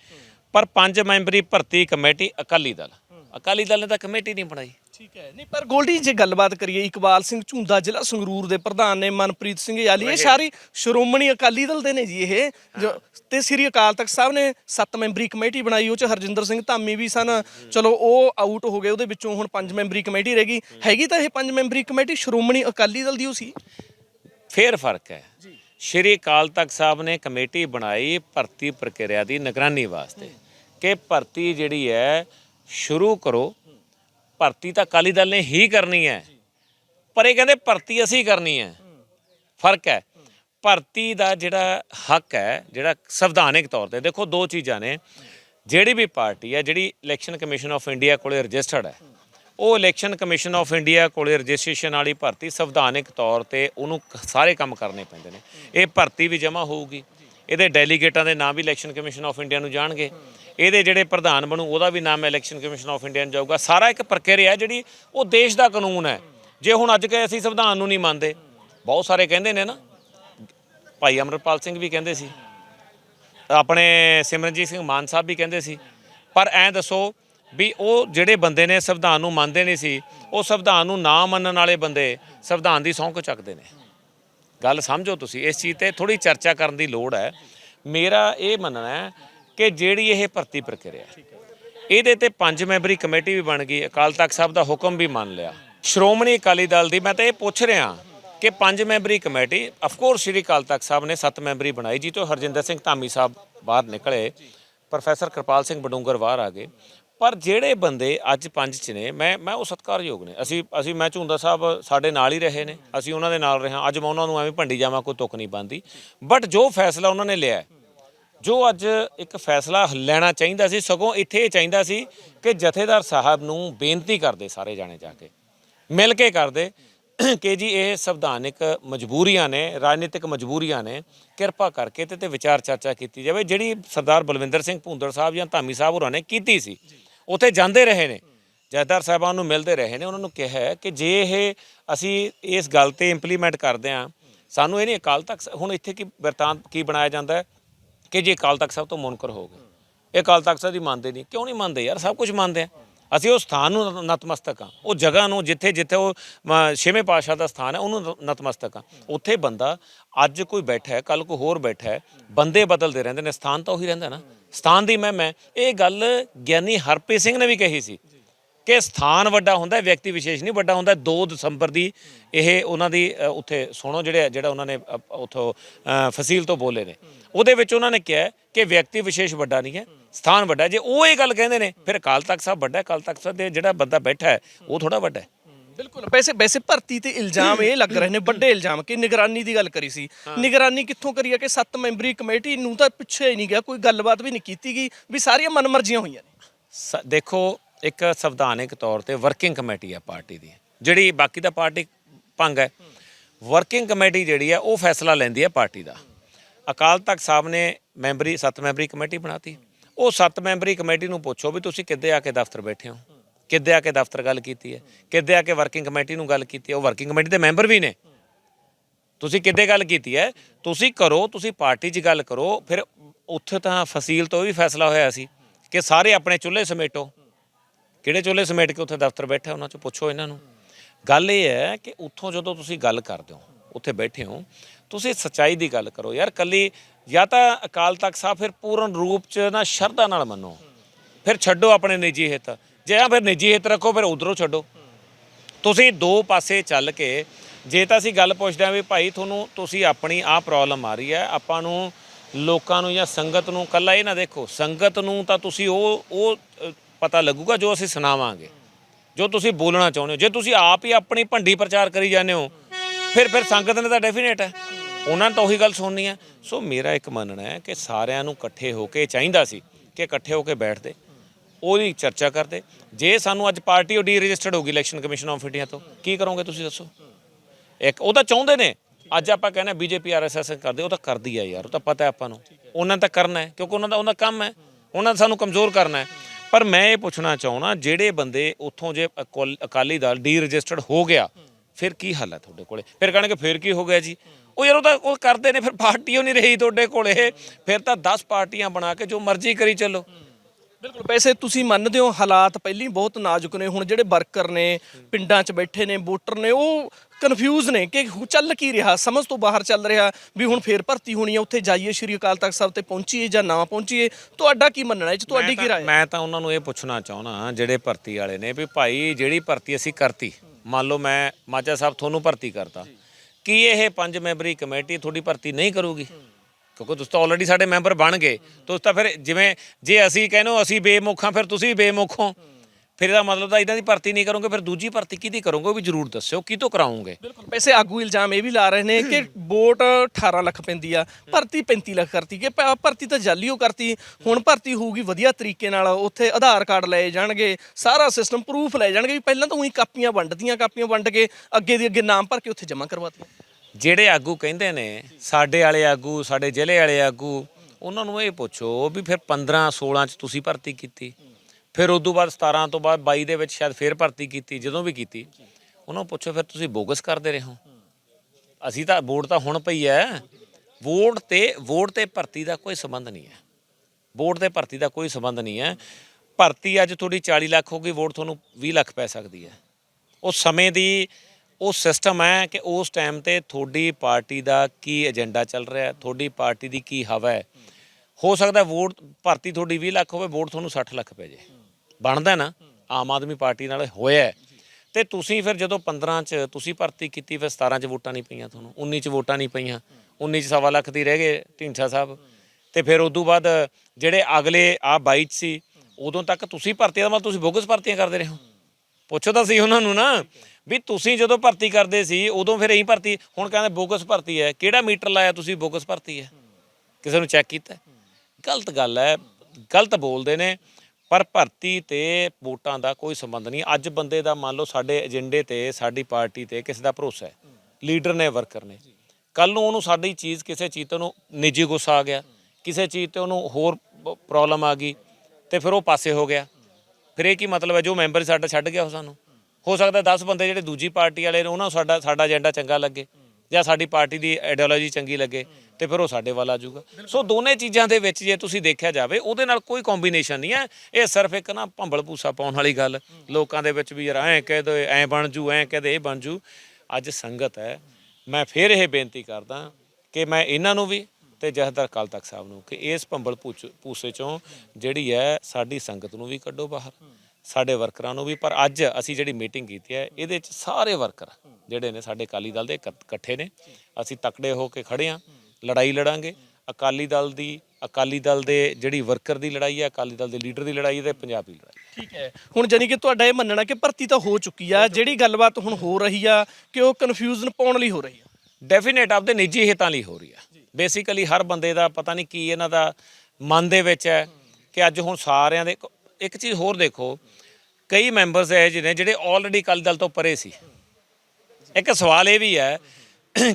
ਪਰ ਪੰਜ ਮੈਂਬਰੀ ਭਰਤੀ ਕਮੇਟੀ ਅਕਾਲੀ ਦਲ। ਅਕਾਲੀ ਦਲ ਨੇ ਤਾਂ ਕਮੇਟੀ ਨਹੀਂ ਬਣਾਈ। ਠੀਕ ਹੈ। ਨਹੀਂ ਪਰ ਗੋਲਡੀ ਜੇ ਗੱਲਬਾਤ ਕਰੀਏ ਇਕਬਾਲ ਸਿੰਘ ਝੁੰਦਾ ਜ਼ਿਲ੍ਹਾ ਸੰਗਰੂਰ ਦੇ ਪ੍ਰਧਾਨ ਨੇ ਮਨਪ੍ਰੀਤ ਸਿੰਘ ਯਾਲੀ। ਇਹ ਸਾਰੀ ਸ਼੍ਰੋਮਣੀ ਅਕਾਲੀ ਦਲ ਦੇ ਨੇ ਜੀ ਇਹ। ਜੋ- ਤੇ ਸ੍ਰੀ ਅਕਾਲ ਤਖਤ ਸਾਹਿਬ ਨੇ ਸੱਤ ਮੈਂਬਰੀ ਕਮੇਟੀ ਬਣਾਈ ਉਹ ਚ ਹਰਜਿੰਦਰ ਸਿੰਘ ਧਾਮੀ ਵੀ ਸਨ। ਚਲੋ ਉਹ ਆਊਟ ਹੋ ਗਏ ਉਹਦੇ ਵਿੱਚੋਂ ਹੁਣ ਪੰਜ ਮੈਂਬਰੀ ਕਮੇਟੀ ਰਹਿ ਗਈ। ਹੈਗੀ ਤਾਂ ਇਹ ਪੰਜ ਮੈਂਬਰੀ ਕਮੇਟੀ ਸ਼੍ਰੋਮਣੀ ਅਕਾਲੀ ਦਲ ਦੀ ਉਹ ਸੀ? ਫੇਰ ਫ਼ਰਕ ਹੈ। ਸ਼੍ਰੀ ਅਕਾਲ ਤਖਤ ਸਾਹਿਬ ਨੇ ਕਮੇਟੀ ਬਣਾਈ ਭਰਤੀ ਪ੍ਰਕਿਰਿਆ ਦੀ ਨਿਗਰਾਨੀ ਵਾਸਤੇ। ਕਿ ਭਰਤੀ ਜਿਹੜੀ ਹੈ ਸ਼ੁਰੂ ਕਰੋ। ਭਰਤੀ ਤਾਂ ਅਕਾਲੀ ਦਲ ਨੇ ਹੀ ਕਰਨੀ ਹੈ। ਪਰ ਇਹ ਕਹਿੰਦੇ ਭਰਤੀ ਅਸੀਂ ਕਰਨੀ ਹੈ। ਫ਼ਰਕ ਹੈ। ਭਰਤੀ ਦਾ ਜਿਹੜਾ ਹੱਕ ਹੈ, ਜਿਹੜਾ ਸੰਵਿਧਾਨਿਕ ਤੌਰ ਤੇ, ਦੇਖੋ ਦੋ ਚੀਜ਼ਾਂ ਨੇ। ਜਿਹੜੀ ਵੀ ਪਾਰਟੀ ਹੈ, ਜਿਹੜੀ ਇਲੈਕਸ਼ਨ ਕਮਿਸ਼ਨ ਆਫ ਇੰਡੀਆ ਕੋਲੇ ਰਜਿਸਟਰਡ ਹੈ, ਉਹ ਇਲੈਕਸ਼ਨ ਕਮਿਸ਼ਨ ਆਫ ਇੰਡੀਆ ਕੋਲੇ ਰਜਿਸਟ੍ਰੇਸ਼ਨ ਵਾਲੀ ਭਰਤੀ ਸੰਵਿਧਾਨਿਕ ਤੌਰ ਤੇ ਉਹਨੂੰ ਸਾਰੇ ਕੰਮ ਕਰਨੇ ਪੈਂਦੇ ਨੇ। ਇਹ ਭਰਤੀ ਵੀ ਜਮ੍ਹਾਂ ਹੋਊਗੀ। ਇਹਦੇ ਡੈਲੀਗੇਟਾਂ ਦੇ ਨਾਮ ਵੀ ਇਲੈਕਸ਼ਨ ਕਮਿਸ਼ਨ ਆਫ ਇੰਡੀਆ ਨੂੰ ਜਾਣਗੇ। ਇਹਦੇ ਜਿਹੜੇ ਪ੍ਰਧਾਨ ਬਣੂ, ਉਹਦਾ ਵੀ ਨਾਮ ਇਲੈਕਸ਼ਨ ਕਮਿਸ਼ਨ ਆਫ ਇੰਡੀਆ ਨੂੰ ਜਾਊਗਾ। ਸਾਰਾ ਇੱਕ ਪ੍ਰਕਿਰਿਆ ਜਿਹੜੀ ਉਹ ਦੇਸ਼ ਦਾ ਕਾਨੂੰਨ ਹੈ। ਜੇ ਹੁਣ ਅੱਜ ਕੇ ਅਸੀਂ ਸੰਵਿਧਾਨ ਨੂੰ ਨਹੀਂ ਮੰਨਦੇ, ਬਹੁਤ ਸਾਰੇ ਕਹਿੰਦੇ ਨੇ ਨਾ। ਭਾਈ ਅਮਰਪਾਲ ਸਿੰਘ ਵੀ ਕਹਿੰਦੇ ਸੀ। ਆਪਣੇ ਸਿਮਰਨਜੀਤ ਸਿੰਘ ਮਾਨ ਸਾਹਿਬ ਵੀ ਕਹਿੰਦੇ ਸੀ। ਪਰ ਐਂ ਦੱਸੋ ਵੀ ਉਹ ਜਿਹੜੇ ਬੰਦੇ ਨੇ ਸੰਵਿਧਾਨ ਨੂੰ ਮੰਨਦੇ ਨਹੀਂ ਸੀ, ਉਹ ਸੰਵਿਧਾਨ ਨੂੰ ਨਾ ਮੰਨਣ ਵਾਲੇ ਬੰਦੇ ਸੰਵਿਧਾਨ ਦੀ ਸਹੁੰ ਕਿਉਂ ਚੱਕਦੇ ਨੇ। ਗੱਲ ਸਮਝੋ ਤੁਸੀਂ, ਇਸ ਚੀਜ਼ ਤੇ ਥੋੜੀ ਚਰਚਾ ਕਰਨ ਦੀ ਲੋੜ ਹੈ। ਮੇਰਾ ਇਹ ਮੰਨਣਾ ਹੈ ਕਿ ਜਿਹੜੀ ਇਹ ਭਰਤੀ ਪ੍ਰਕਿਰਿਆ, ਇਹਦੇ ਤੇ ਪੰਜ ਮੈਂਬਰੀ ਕਮੇਟੀ ਵੀ ਬਣ ਗਈ, ਅਕਾਲ ਤਖਤ ਸਾਹਿਬ ਦਾ ਹੁਕਮ ਵੀ ਮੰਨ ਲਿਆ। ਸ਼੍ਰੋਮਣੀ ਅਕਾਲੀ ਦਲ ਦੀ ਮੈਂ ਤਾਂ ਇਹ ਪੁੱਛ ਰਿਹਾ ਕਿ ਪੰਜ memory committee of course Shri Akal Takht Sahib ਨੇ ਸੱਤ ਮੈਂਬਰੀ ਬਣਾਈ ਜੀ, ਤੋਂ ਹਰਜਿੰਦਰ ਸਿੰਘ ਧਾਮੀ ਸਾਹਿਬ ਬਾਹਰ ਨਿਕਲੇ, ਪ੍ਰੋਫੈਸਰ ਕਿਰਪਾਲ ਸਿੰਘ ਬਡੂੰਗਰ ਬਾਹਰ ਆ ਗਏ। ਪਰ ਜਿਹੜੇ ਬੰਦੇ ਅੱਜ ਪੰਜ ਚ ਨੇ, ਮੈਂ ਮੈਂ ਉਹ ਸਤਿਕਾਰਯੋਗ ਨੇ। ਅਸੀਂ ਅਸੀਂ, ਮੈਂ ਝੁੰਦਾ ਸਾਹਿਬ ਸਾਡੇ ਨਾਲ ਹੀ ਰਹੇ ਨੇ, ਅਸੀਂ ਉਹਨਾਂ ਦੇ ਨਾਲ ਰਹੇ ਹਾਂ। ਅੱਜ ਮੈਂ ਉਹਨਾਂ ਨੂੰ ਐਵੇਂ ਭੰਡੀ ਜਾਵਾਂ, ਕੋਈ ਤੁਕ ਨਹੀਂ ਬੰਦੀ ਬਟ ਜੋ ਫੈਸਲਾ ਉਹਨਾਂ ਨੇ ਲਿਆ ਜੋ ਅੱਜ ਇੱਕ ਫੈਸਲਾ ਲੈਣਾ ਚਾਹੀਦਾ ਸੀ, ਸਗੋਂ ਇੱਥੇ ਇਹ ਚਾਹੀਦਾ ਸੀ ਕਿ ਜਥੇਦਾਰ ਸਾਹਿਬ ਨੂੰ ਬੇਨਤੀ ਕਰਦੇ ਸਾਰੇ ਜਾਣੇ ਜਾ ਕੇ। ਮਿਲ ਕੇ ਕਰਦੇ ਕਿ ਜੀ ਇਹ ਸੰਵਿਧਾਨਿਕ ਮਜਬੂਰੀਆਂ ਨੇ, ਰਾਜਨੀਤਿਕ ਮਜਬੂਰੀਆਂ ਨੇ, ਕਿਰਪਾ ਕਰਕੇ ਤੇ ਤੇ ਵਿਚਾਰ ਚਰਚਾ ਕੀਤੀ ਜਾਵੇ। ਜਿਹੜੀ ਸਰਦਾਰ ਬਲਵਿੰਦਰ ਸਿੰਘ ਭੁੰਦੜ ਸਾਹਿਬ ਜਾਂ ਧਾਮੀ ਸਾਹਿਬ ਹੋਰਾਂ ਨੇ ਕੀਤੀ ਸੀ, ਉੱਥੇ ਜਾਂਦੇ ਰਹੇ ਨੇ। ਜਥੇਦਾਰ ਸਾਹਿਬਾਨ ਨੂੰ ਮਿਲਦੇ ਰਹੇ ਨੇ। ਉਹਨਾਂ ਨੂੰ ਕਿਹਾ ਕਿ ਜੇ ਇਹ ਅਸੀਂ ਇਸ ਗੱਲ ਤੇ ਇੰਪਲੀਮੈਂਟ ਕਰਦੇ ਹਾਂ, ਸਾਨੂੰ ਇਹ ਨਹੀਂ ਅਕਾਲ ਤਖਤ ਹੁਣ ਇੱਥੇ ਕੀ ਵਰਤਾਂਤ ਕੀ ਬਣਾਇਆ ਜਾਂਦਾ ਹੈ? ਕਿ ਜੀ ਅਕਾਲ ਤਖਤ ਸਾਹਿਬ ਤੋਂ ਮੁਨਕਰ ਹੋ ਗਏ। ਇਹ ਅਕਾਲ ਤਖਤ ਸਾਹਿਬ ਦੀ ਮੰਨਦੇ ਨਹੀਂ। ਕਿਉਂ ਨਹੀਂ ਮੰਨਦੇ ਯਾਰ? ਸਭ ਕੁਝ ਮੰਨਦੇ ਆ। ਅਸੀਂ ਉਹ ਸਥਾਨ ਨੂੰ ਨਤਮਸਤਕ ਆ ਉਹ ਜਗ੍ਹਾ ਨੂੰ ਜਿੱਥੇ ਜਿੱਥੇ ਉਹ ਛੇਵੇਂ ਪਾਤਸ਼ਾਹ ਦਾ ਸਥਾਨ ਹੈ, ਉਹਨੂੰ ਨਤਮਸਤਕ ਆ ਉੱਥੇ ਬੰਦਾ ਅੱਜ ਕੋਈ ਬੈਠਾ ਹੈ ਕੱਲ ਕੋਈ ਹੋਰ ਬੈਠਾ ਹੈ, ਬੰਦੇ ਬਦਲਦੇ ਰਹਿੰਦੇ ਨੇ। ਸਥਾਨ ਤਾਂ ਉਹੀ ਰਹਿੰਦਾ ਨਾ। ਸਥਾਨ ਦੀ ਮੈਂ ਮੈਂ, ਇਹ ਗੱਲ ਗਿਆਨੀ ਹਰਪ੍ਰੀਤ ਸਿੰਘ ਨੇ ਵੀ ਕਹੀ ਸੀ। ਕਿ ਸਥਾਨ ਵੱਡਾ ਹੁੰਦਾ ਵਿਅਕਤੀ ਵਿਸ਼ੇਸ਼ ਨਹੀਂ ਵੱਡਾ ਹੁੰਦਾ 2 ਦਸੰਬਰ ਦੀ ਇਹ ਉਹਨਾਂ ਦੀ ਅ, ਉੱਥੇ ਸੁਣੋ ਜਿਹੜੇ ਜਿਹੜਾ ਉਹਨਾਂ ਨੇ ਅ, ਉੱਥੋਂ ਅ, ਫਸੀਲ ਤੋਂ ਬੋਲੇ ਨੇ। ਉਹਦੇ ਵਿੱਚ ਉਹਨਾਂ ਨੇ ਕਿਹਾ ਹੈ ਕਿ ਵਿਅਕਤੀ ਵਿਸ਼ੇਸ਼ ਵੱਡਾ ਨਹੀਂ ਹੈ ਸਥਾਨ ਵੱਡਾ ਹੈ। ਜੇ ਉਹ ਇਹ ਗੱਲ ਕਹਿੰਦੇ ਨੇ ਫਿਰ ਅਕਾਲ ਤਖਤ ਸਾਹਿਬ ਵੱਡਾ ਹੈ। ਅਕਾਲ ਤਖਤ ਸਾਹਿਬ ਦੇ ਜਿਹੜਾ ਬੰਦਾ ਬੈਠਾ ਹੈ ਉਹ ਥੋੜਾ ਵੱਡਾ ਹੈ। ਬਿਲਕੁਲ। ਵੈਸੇ ਵੈਸੇ ਭਰਤੀ ਤੇ ਇਲਜ਼ਾਮ ਇਹ ਲੱਗ ਰਹੇ ਨੇ ਵੱਡੇ ਇਲਜ਼ਾਮ ਕਿ ਨਿਗਰਾਨੀ ਦੀ ਗੱਲ ਕਰੀ ਸੀ। ਨਿਗਰਾਨੀ ਕਿੱਥੋਂ ਕਰੀ ਆ ਕਿ ਸੱਤ ਮੈਂਬਰੀ ਕਮੇਟੀ ਨੂੰ ਤਾਂ ਪਿੱਛੇ ਹੀ ਨਹੀਂ ਗਿਆ ਕੋਈ ਗੱਲਬਾਤ ਵੀ ਨਹੀਂ ਕੀਤੀ ਗਈ ਵੀ ਸਾਰੀਆਂ ਮਨਮਰਜ਼ੀਆਂ ਹੋਈਆਂ ਨੇ। ਸ- ਦੇਖੋ ਇੱਕ ਸੰਵਿਧਾਨਿਕ ਤੌਰ ਤੇ ਵਰਕਿੰਗ ਕਮੇਟੀ ਹੈ ਪਾਰਟੀ ਦੀ, ਜਿਹੜੀ ਬਾਕੀ ਦਾ ਪਾਰਟੀ ਭੰਗ ਹੈ। ਵਰਕਿੰਗ ਕਮੇਟੀ ਜਿਹੜੀ ਹੈ ਉਹ ਫੈਸਲਾ ਲੈਂਦੀ ਹੈ ਪਾਰਟੀ ਦਾ। ਅਕਾਲ ਤਖਤ ਸਾਹਿਬ ਨੇ ਮੈਂਬਰੀ, ਸੱਤ ਮੈਂਬਰੀ ਕਮੇਟੀ ਬਣਾਤੀ। ਉਹ ਸੱਤ ਮੈਂਬਰੀ ਕਮੇਟੀ ਨੂੰ ਪੁੱਛੋ ਵੀ ਤੁਸੀਂ ਕਿੱਦੇ ਆ ਕੇ ਦਫ਼ਤਰ ਬੈਠੇ ਹੋ? ਕਿੱਦੇ ਆ ਕੇ ਦਫ਼ਤਰ ਗੱਲ ਕੀਤੀ ਹੈ? ਕਿੱਦੇ ਆ ਕੇ ਵਰਕਿੰਗ ਕਮੇਟੀ ਨੂੰ ਗੱਲ ਕੀਤੀ ਹੈ? ਉਹ ਵਰਕਿੰਗ ਕਮੇਟੀ ਦੇ ਮੈਂਬਰ ਵੀ ਨੇ। ਤੁਸੀਂ ਕਿੱਦੇ ਗੱਲ ਕੀਤੀ ਹੈ? ਤੁਸੀਂ ਕਰੋ, ਤੁਸੀਂ ਪਾਰਟੀ 'ਚ ਗੱਲ ਕਰੋ, ਫਿਰ ਉੱਥੇ ਤਾਂ ਫਸੀਲ ਤੋਂ ਵੀ ਫੈਸਲਾ ਹੋਇਆ ਸੀ ਕਿ ਸਾਰੇ ਆਪਣੇ ਚੁੱਲ੍ਹੇ ਸਮੇਟੋ। ਕਿਹੜੇ ਚੋਲੇ ਸਮੇਟ ਕੇ ਉੱਥੇ ਦਫ਼ਤਰ ਬੈਠਾ ਉਹਨਾਂ 'ਚੋਂ ਪੁੱਛੋ ਇਹਨਾਂ ਨੂੰ। ਗੱਲ ਇਹ ਹੈ ਕਿ ਉੱਥੋਂ ਜਦੋਂ ਤੁਸੀਂ ਗੱਲ ਕਰਦੇ ਹੋ, ਉੱਥੇ ਬੈਠੇ ਹੋ, ਤੁਸੀਂ ਸੱਚਾਈ ਦੀ ਗੱਲ ਕਰੋ, ਯਾਰ ਕੱਲੀ ਜਾਂ ਤਾਂ ਅਕਾਲ ਤਖਤ ਸਾਹਿਬ ਫਿਰ ਪੂਰਨ ਰੂਪ 'ਚ ਨਾ ਸ਼ਰਧਾ ਨਾਲ ਮੰਨੋ, ਫਿਰ ਛੱਡੋ ਆਪਣੇ ਨਿੱਜੀ ਹਿੱਤ। ਜੇ ਆ ਫਿਰ ਨਿੱਜੀ ਹਿੱਤ ਰੱਖੋ, ਫਿਰ ਉਧਰੋਂ ਛੱਡੋ। ਤੁਸੀਂ ਦੋ ਪਾਸੇ ਚੱਲ ਕੇ ਜੇ ਤਾਂ ਅਸੀਂ ਗੱਲ ਪੁੱਛਦੇ ਹਾਂ ਵੀ ਭਾਈ ਤੁਹਾਨੂੰ ਤੁਸੀਂ ਆਪਣੀ ਆਹ ਪ੍ਰੋਬਲਮ ਆ ਰਹੀ ਹੈ, ਆਪਾਂ ਨੂੰ ਲੋਕਾਂ ਨੂੰ ਜਾਂ ਸੰਗਤ ਨੂੰ ਕੱਲਾ ਇਹ ਨਾ ਦੇਖੋ, ਸੰਗਤ ਨੂੰ ਤਾਂ ਤੁਸੀਂ ਉਹ ਉਹ ਪਤਾ ਲੱਗੂਗਾ ਜੋ ਅਸੀਂ ਸੁਣਾਵਾਂਗੇ। ਜੋ ਤੁਸੀਂ ਬੋਲਣਾ ਚਾਹੁੰਦੇ ਹੋ। ਜੇ ਤੁਸੀਂ ਆਪ ਹੀ ਆਪਣੀ ਭੰਡੀ ਪ੍ਰਚਾਰ ਕਰੀ ਜਾਂਦੇ ਹੋ, ਫਿਰ ਫਿਰ ਸੰਗਤ ਨੇ ਤਾਂ ਡੈਫੀਨੇਟ ਹੈ। ਉਹਨਾਂ ਨੇ ਤਾਂ ਉਹੀ ਗੱਲ ਸੁਣਨੀ ਹੈ। ਸੋ ਮੇਰਾ ਇੱਕ ਮੰਨਣਾ ਹੈ ਕਿ ਸਾਰਿਆਂ ਨੂੰ ਇਕੱਠੇ ਹੋ ਕੇ ਚਾਹੀਦਾ ਸੀ ਕਿ ਇਕੱਠੇ ਹੋ ਕੇ ਬੈਠਦੇ, ਉਹਦੀ ਚਰਚਾ ਕਰਦੇ। ਜੇ ਸਾਨੂੰ ਅੱਜ ਪਾਰਟੀ ਉਹ ਡੀ ਰਜਿਸਟਰਡ ਹੋ ਗਈ ਇਲੈਕਸ਼ਨ ਕਮਿਸ਼ਨ ਆਫ ਇੰਡੀਆ ਤੋਂ, ਕੀ ਕਰੋਗੇ ਤੁਸੀਂ ਦੱਸੋ? ਇੱਕ, ਉਹ ਤਾਂ ਚਾਹੁੰਦੇ ਨੇ। ਅੱਜ ਆਪਾਂ ਕਹਿੰਦੇ ਬੀਜੇਪੀ ਆਰਐਸਐਸ ਕਰਦੇ, ਉਹ ਤਾਂ ਕਰਦੀ ਆ ਯਾਰ, ਉਹ ਤਾਂ ਪਤਾ ਹੈ ਆਪਾਂ ਨੂੰ। ਉਹਨਾਂ ਨੇ ਤਾਂ ਕਰਨਾ ਹੈ, ਕਿਉਂਕਿ ਉਹਨਾਂ ਦਾ ਉਹਨਾਂ ਦਾ ਕੰਮ ਹੈ। ਉਹਨਾਂ ਨੇ ਸਾਨੂੰ ਕਮਜ਼ੋਰ ਕਰਨਾ ਹੈ। ਪਰ ਮੈਂ ਇਹ ਪੁੱਛਣਾ ਚਾਹਣਾ ਜਿਹੜੇ ਬੰਦੇ ਉੱਥੋਂ ਜੇ ਅਕਾਲ- ਅਕਾਲੀ ਦਲ ਡੀ ਰਜਿਸਟਰਡ ਹੋ ਗਿਆ, ਫਿਰ ਕੀ ਹੱਲ ਹੈ ਤੁਹਾਡੇ ਕੋਲੇ? ਫਿਰ ਕਹਿਣਗੇ, ਫਿਰ ਕੀ ਹੋ ਗਿਆ ਜੀ? ਉਹ ਯਾਰ ਉਹ ਤਾਂ ਉਹ ਕਰਦੇ ਨੇ, ਫਿਰ ਪਾਰਟੀ ਉਹ ਨਹੀਂ ਰਹੀ ਤੁਹਾਡੇ ਕੋਲੇ। ਫਿਰ ਤਾਂ 10 ਪਾਰਟੀਆਂ ਬਣਾ ਕੇ ਜੋ ਮਰਜ਼ੀ ਕਰੀ ਚੱਲੋ। ਬਿਲਕੁਲ ਵੈਸੇ ਤੁਸੀਂ ਮੰਨਦੇ ਹੋ ਹਾਲਾਤ ਪਹਿਲੀ ਬਹੁਤ ਨਾਜ਼ੁਕ ਨੇ ਹੁਣ ਜਿਹੜੇ ਵਰਕਰ ਨੇ ਪਿੰਡਾਂ 'ਚ ਬੈਠੇ ਨੇ ਵੋਟਰ ਨੇ ਉਹ ਕਨਫਿਊਜ਼ ਨੇ ਕਿ ਹੁ- ਚੱਲ ਕੀ ਰਿਹਾ ਸਮਝ ਤੋਂ ਬਾਹਰ ਚੱਲ ਰਿਹਾ ਵੀ ਹੁਣ ਫੇਰ ਭਰਤੀ ਹੋਣੀ ਹੈ ਉੱਥੇ ਜਾਈਏ ਸ਼੍ਰੀ ਅਕਾਲ ਤਖਤ ਸਾਹਿਬ ਤੇ ਪਹੁੰਚੀਏ ਜਾਂ ਨਾ ਪਹੁੰਚੀਏ। ਤੁਹਾਡਾ ਕੀ ਮੰਨਣਾ ਇਹ 'ਚ ਤੁਹਾਡੀ ਕੀ ਰਾਏ ਹੈ ਮੈਂ ਤਾਂ ਉਹਨਾਂ ਨੂੰ ਇਹ ਪੁੱਛਣਾ ਚਾਹੁੰਦਾ ਜਿਹੜੇ ਭਰਤੀ ਵਾਲੇ ਨੇ ਵੀ ਭਾਈ ਜਿਹੜੀ ਭਰਤੀ ਅਸੀਂ ਕਰਤੀ ਮੰਨ ਲਓ ਮੈਂ ਮਾਝਾ ਸਾਹਿਬ ਤੁਹਾਨੂੰ ਭਰਤੀ ਕਰਤਾ ਕੀ ਇਹ ਪੰਜ ਮੈਂਬਰੀ ਕਮੇਟੀ ਤੁਹਾਡੀ ਭਰਤੀ ਨਹੀਂ ਕਰੂਗੀ? ਕਿਉਂਕਿ ਤੁਸੀਂ ਤਾਂ ਆਲਰੇਡੀ ਸਾਡੇ ਮੈਂਬਰ ਬਣ ਗਏ। ਤੁਸੀਂ ਤਾਂ ਫਿਰ ਜਿਵੇਂ ਜੇ ਅਸੀਂ ਕਹਿੰਨੋ ਅਸੀਂ ਬੇਮੁਖ ਹਾਂ, ਫਿਰ ਤੁਸੀਂ ਵੀ ਬੇਮੁਖ ਹੋ। ਫਿਰ ਇਹਦਾ ਮਤਲਬ ਤਾਂ ਇਹਨਾਂ ਦੀ ਭਰਤੀ ਨਹੀਂ ਕਰੋਗੇ, ਫਿਰ ਦੂਜੀ ਭਰਤੀ ਕਿਹਦੀ ਕਰੋਗੇ, ਉਹ ਵੀ ਜ਼ਰੂਰ ਦੱਸਿਓ, ਕਿਤੋਂ ਕਰਾਉਂਗੇ ਬਿਲਕੁਲ। ਵੈਸੇ ਆਗੂ ਇਲਜ਼ਾਮ ਇਹ ਵੀ ਲਾ ਰਹੇ ਨੇ ਕਿ ਵੋਟ 18 ਲੱਖ ਪੈਂਦੀ ਆ, ਭਰਤੀ 35 ਲੱਖ ਕਰਤੀ ਕਿ ਭ- ਭਰਤੀ ਤਾਂ ਜਾਲੀ ਉਹ ਕਰਤੀ। ਹੁਣ ਭਰਤੀ ਹੋਊਗੀ ਵਧੀਆ ਤਰੀਕੇ ਨਾਲ, ਉੱਥੇ ਆਧਾਰ ਕਾਰਡ ਲਏ ਜਾਣਗੇ, ਸਾਰਾ ਸਿਸਟਮ ਪ੍ਰੂਫ ਲਏ ਜਾਣਗੇ ਵੀ ਪਹਿਲਾਂ ਤਾਂ ਉਹੀ ਕਾਪੀਆਂ ਵੰਡਦੀਆਂ ਕਾਪੀਆਂ ਵੰਡ ਕੇ ਅੱਗੇ ਦੀ ਅੱਗੇ ਨਾਮ ਭਰ ਕੇ ਉੱਥੇ ਜਮ੍ਹਾਂ ਕਰਵਾਤੀਆਂ। ਜਿਹੜੇ ਆਗੂ ਕਹਿੰਦੇ ਨੇ, ਸਾਡੇ ਵਾਲੇ ਆਗੂ, ਸਾਡੇ ਜ਼ਿਲ੍ਹੇ ਵਾਲੇ ਆਗੂ, ਉਹਨਾਂ ਨੂੰ ਇਹ ਪੁੱਛੋ ਵੀ ਫਿਰ 15 16 ਚ ਤੁਸੀਂ ਭਰਤੀ ਕੀਤੀ। ਫਿਰ ਉਦੋਂ ਬਾਅਦ 17 ਤੋਂ ਬਾਅਦ 22 ਦੇ ਵਿੱਚ ਸ਼ਾਇਦ ਫਿਰ ਭਰਤੀ ਕੀਤੀ, ਜਦੋਂ ਵੀ ਕੀਤੀ, ਉਹਨਾਂ ਨੂੰ ਪੁੱਛੋ ਫਿਰ ਤੁਸੀਂ ਬੋਗਸ ਕਰਦੇ ਰਹੇ ਹੋ। ਅਸੀਂ ਤਾਂ, ਵੋਟ ਤਾਂ ਹੁਣ ਪਈ ਹੈ। ਵੋਟ ਤੇ ਵੋਟ ਤੇ ਭਰਤੀ ਦਾ ਕੋਈ ਸੰਬੰਧ ਨਹੀਂ ਹੈ। ਵੋਟ ਤੇ ਭਰਤੀ ਦਾ ਕੋਈ ਸੰਬੰਧ ਨਹੀਂ ਹੈ। ਭਰਤੀ ਅੱਜ ਤੁਹਾਡੀ 40 ਲੱਖ ਹੋ ਗਈ, ਵੋਟ ਤੁਹਾਨੂੰ 20 ਲੱਖ ਪੈ ਸਕਦੀ ਹੈ। ਉਹ ਸਮੇਂ ਦੀ ਉਹ ਸਿਸਟਮ ਹੈ ਕਿ ਉਸ ਟਾਈਮ ਤੇ ਤੁਹਾਡੀ ਪਾਰਟੀ ਦਾ ਕੀ ਏਜੰਡਾ ਚੱਲ ਰਿਹਾ ਹੈ, ਤੁਹਾਡੀ ਪਾਰਟੀ ਦੀ ਕੀ ਹਵਾ ਹੈ। ਹੋ ਸਕਦਾ ਵੋਟ, ਭਰਤੀ ਤੁਹਾਡੀ 20 ਲੱਖ ਹੋਵੇ, ਵੋਟ ਤੁਹਾਨੂੰ 60 ਲੱਖ ਪੈ ਜੇ। ਬਣਦਾ ਨਾ, ਆਮ ਆਦਮੀ ਪਾਰਟੀ ਨਾਲ ਹੋਇਆ ਹੈ। ਤੇ ਤੁਸੀਂ ਫਿਰ ਜਦੋਂ 15 ਚ ਤੁਸੀਂ ਭਰਤੀ ਕੀਤੀ, ਫਿਰ 17 ਚ ਵੋਟਾਂ ਨਹੀਂ ਪਈਆਂ ਤੁਹਾਨੂੰ 19 ਚ ਵੋਟਾਂ ਨਹੀਂ ਪਈਆਂ 19 ਚ ਸਵਾ ਲੱਖ ਦੀ ਰਹਿ ਗਏ ਢੀਂਡਸਾ ਸਾਹਿਬ। ਤੇ ਫਿਰ ਉਦੋਂ ਬਾਅਦ ਜਿਹੜੇ ਅਗਲੇ ਆ 22 ਚ ਸੀ, ਉਦੋਂ ਤੱਕ ਤੁਸੀਂ ਭਰਤੀ ਦਾ ਮਤਲਬ ਤੁਸੀਂ ਬੋਗਸ ਭਰਤੀਆਂ ਕਰਦੇ ਰਹੇ ਹੋ। ਪੁੱਛੋ ਤਾਂ ਸੀ ਉਹਨਾਂ ਨੂੰ ਨਾ। ਵੀ ਤੁਸੀਂ ਜਦੋਂ ਭਰਤੀ ਕਰਦੇ ਸੀ, ਉਦੋਂ ਫਿਰ ਇਹੀ ਭਰਤੀ, ਹੁਣ ਕਹਿੰਦੇ ਬੋਗਸ ਭਰਤੀ ਹੈ। ਕਿਹੜਾ ਮੀਟਰ ਲਾਇਆ ਤੁਸੀਂ, ਬੋਗਸ ਭਰਤੀ ਹੈ? ਕਿਸੇ ਨੂੰ ਚੈੱਕ ਕੀਤਾ? ਗਲਤ ਗੱਲ ਹੈ, ਗਲਤ ਬੋਲਦੇ ਨੇ, ਪਰ ਭਰਤੀ ਤੇ ਵੋਟਾਂ ਦਾ ਕੋਈ ਸੰਬੰਧ ਨਹੀਂ। ਅੱਜ ਬੰਦੇ ਦਾ ਮੰਨ ਲਓ ਸਾਡੇ ਏਜੰਡੇ ਤੇ, ਸਾਡੀ ਪਾਰਟੀ ਤੇ ਕਿਸੇ ਦਾ ਭਰੋਸਾ ਹੈ। ਲੀਡਰ ਨੇ, ਵਰਕਰ ਨੇ। ਕੱਲ ਨੂੰ ਉਹਨੂੰ ਸਾਡੀ ਚੀਜ਼ ਕਿਸੇ ਚੀਜ਼ ਤੋਂ ਉਹਨੂੰ ਨਿੱਜੀ ਗੁੱਸਾ ਆ ਗਿਆ। ਕਿਸੇ ਚੀਜ਼ ਤੇ ਉਹਨੂੰ ਹੋਰ ਪ੍ਰੋਬਲਮ ਆ ਗਈ ਤੇ ਫਿਰ ਉਹ ਪਾਸੇ ਹੋ ਗਿਆ। ਫਿਰ ਇਹ ਕੀ ਮਤਲਬ ਹੈ? ਜੋ ਮੈਂਬਰ ਸਾਡਾ ਛੱਡ ਗਿਆ ਉਹ ਸਾਨੂੰ। ਹੋ ਸਕਦਾ 10 ਬੰਦੇ ਜਿਹੜੇ ਦੂਜੀ ਪਾਰਟੀ ਵਾਲੇ ਨੇ, ਉਹਨਾਂ ਨੂੰ ਸਾਡਾ ਸਾਡਾ ਏਜੰਡਾ ਚੰਗਾ ਲੱਗੇ ਜਾਂ ਸਾਡੀ ਪਾਰਟੀ ਦੀ ਆਈਡੀਓਲੋਜੀ ਚੰਗੀ ਲੱਗੇ ਤੇ ਫਿਰ ਉਹ ਸਾਡੇ ਵੱਲ ਆ ਜਾਊਗਾ। ਸੋ ਦੋਨੇ ਚੀਜ਼ਾਂ ਦੇ ਵਿੱਚ ਜੇ ਤੁਸੀਂ ਦੇਖਿਆ ਜਾਵੇ, ਉਹਦੇ ਨਾਲ ਕੋਈ ਕੰਬੀਨੇਸ਼ਨ ਨਹੀਂ ਹੈ। ਇਹ ਸਿਰਫ ਇੱਕ ਨਾ ਭੰਬਲ ਭੂਸਾ ਪਾਉਣ ਵਾਲੀ ਗੱਲ। ਲੋਕਾਂ ਦੇ ਵਿੱਚ ਵੀ ਯਾਰ ਐਂ ਕਹਿ ਦੋ, ਐਂ ਬਣ ਜੂ, ਐਂ ਕਹਦੇ ਇਹ ਬਣ ਜੂ। ਅੱਜ ਸੰਗਤ ਹੈ। ਮੈਂ ਫਿਰ ਇਹ ਬੇਨਤੀ ਕਰਦਾ ਕਿ ਮੈਂ ਇਹਨਾਂ ਨੂੰ ਵੀ ਤੇ ਜਹਦਰ ਅਕਾਲ ਤਖਤ ਸਾਹਿਬ ਨੂੰ ਕਿ ਇਸ ਭੰਬਲ ਭੂਚ- ਭੂਸੇ ਚੋਂ ਜਿਹੜੀ ਹੈ ਸਾਡੀ ਸੰਗਤ ਨੂੰ ਵੀ ਕੱਢੋ ਬਾਹਰ। ਸਾਡੇ ਵਰਕਰਾਂ ਨੂੰ ਵੀ ਪਰ ਅੱਜ ਅਸੀਂ ਜਿਹੜੀ ਮੀਟਿੰਗ ਕੀਤੀ ਹੈ ਇਹਦੇ ਵਿੱਚ ਸਾਰੇ ਵਰਕਰ ਜਿਹੜੇ ਨੇ ਸਾਡੇ ਅਕਾਲੀ ਦਲ ਦੇ ਇਕੱਠ- ਨੇ। ਅਸੀਂ ਤਕੜੇ ਹੋ ਕੇ ਖੜੇ ਹਾਂ ਲੜਾਈ ਲੜਾਂਗੇ। ਅਕਾਲੀ ਦਲ ਦੀ ਅਕਾਲੀ ਦਲ ਦੇ ਜਿਹੜੀ ਵਰਕਰ ਦੀ ਲੜਾਈ ਹੈ ਅਕਾਲੀ ਦਲ ਦੇ ਲੀਡਰ ਦੀ ਲੜਾਈ ਹੈ ਤੇ ਪੰਜਾਬ ਦੀ ਲੜਾਈ ਠੀਕ ਹੈ। ਹੁਣ ਜਾਨੀ ਕਿ ਤੁਹਾਡਾ ਇਹ ਮੰਨਣਾ ਕਿ ਭਰਤੀ ਤਾਂ ਹੋ ਚੁੱਕੀ ਆ ਜਿਹੜੀ ਗੱਲਬਾਤ ਹੁਣ ਹੋ ਰਹੀ ਆ ਕਿ ਉਹ ਕਨਫਿਊਜ਼ਨ ਪਾਉਣ ਲਈ ਹੋ ਰਹੀ ਆ। ਡੈਫੀਨੇਟ ਆਪਦੇ ਨਿੱਜੀ ਹਿੱਤਾਂ ਲਈ ਹੋ ਰਹੀ ਹੈ ਬੇਸਿਕਲੀ ਹਰ ਬੰਦੇ ਦਾ ਪਤਾ ਨਹੀਂ ਕੀ ਇਹਨਾਂ ਦਾ ਮਨ ਦੇ ਵਿੱਚ ਹੈ ਕਿ ਅੱਜ ਹੁਣ ਸਾਰਿਆਂ ਦੇ ਇੱਕ ਚੀਜ਼ ਹੋਰ ਦੇਖੋ, ਕਈ ਮੈਂਬਰਸ ਇਹੋ ਜਿਹੇ ਨੇ ਜਿਹੜੇ ਆਲਰੇਡੀ ਅਕਾਲੀ ਦਲ ਤੋਂ ਪਰੇ ਸੀ। ਇੱਕ ਸਵਾਲ ਇਹ ਵੀ ਹੈ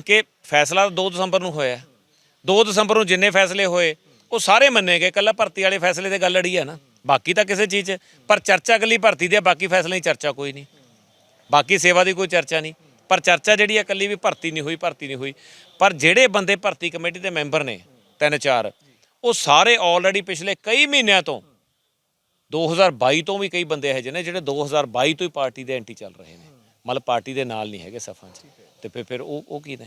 ਕਿ ਫੈਸਲਾ 2 ਦਸੰਬਰ ਨੂੰ ਹੋਇਆ। 2 ਦਸੰਬਰ ਨੂੰ ਜਿੰਨੇ ਫੈਸਲੇ ਹੋਏ, ਉਹ ਸਾਰੇ ਮੰਨੇ ਗਏ ਕੱਲਾ ਭਰਤੀ ਵਾਲੇ ਫੈਸਲੇ ਤੇ ਗੱਲ ਅੜੀ ਹੈ ਨਾ। ਬਾਕੀ ਤਾਂ ਕਿਸੇ ਚੀਜ਼ 'ਚ, ਪਰ ਚਰਚਾ ਕੱਲੀ ਭਰਤੀ ਦੀ ਹੈ, ਬਾਕੀ ਫੈਸਲੇ ਦੀ ਚਰਚਾ ਕੋਈ ਨਹੀਂ। ਬਾਕੀ ਸੇਵਾ ਦੀ ਕੋਈ ਚਰਚਾ ਨਹੀਂ। ਪਰ ਚਰਚਾ ਜਿਹੜੀ ਹੈ ਇਕੱਲੀ ਵੀ ਭਰਤੀ ਨਹੀਂ ਹੋਈ, ਭਰਤੀ ਨਹੀਂ ਹੋਈ। ਪਰ ਜਿਹੜੇ ਬੰਦੇ ਭਰਤੀ ਕਮੇਟੀ ਦੇ ਮੈਂਬਰ ਨੇ, ਤਿੰਨ ਚਾਰ, ਉਹ ਸਾਰੇ ਆਲਰੇਡੀ ਪਿਛਲੇ ਕਈ ਮਹੀਨਿਆਂ ਤੋਂ 2022 ਤੋਂ ਵੀ ਕਈ ਬੰਦੇ ਇਹੋ ਜਿਹੇ ਨੇ ਜਿਹੜੇ 2022 ਤੋਂ ਹੀ ਪਾਰਟੀ ਦੇ ਐਂਟੀ ਚੱਲ ਰਹੇ ਨੇ। ਮਤਲਬ ਪਾਰਟੀ ਦੇ ਨਾਲ ਨਹੀਂ ਹੈਗੇ ਸਫਾਂ 'ਚ। ਤੇ ਫਿਰ ਫਿਰ ਉਹ ਉਹ ਕੀ ਨੇ?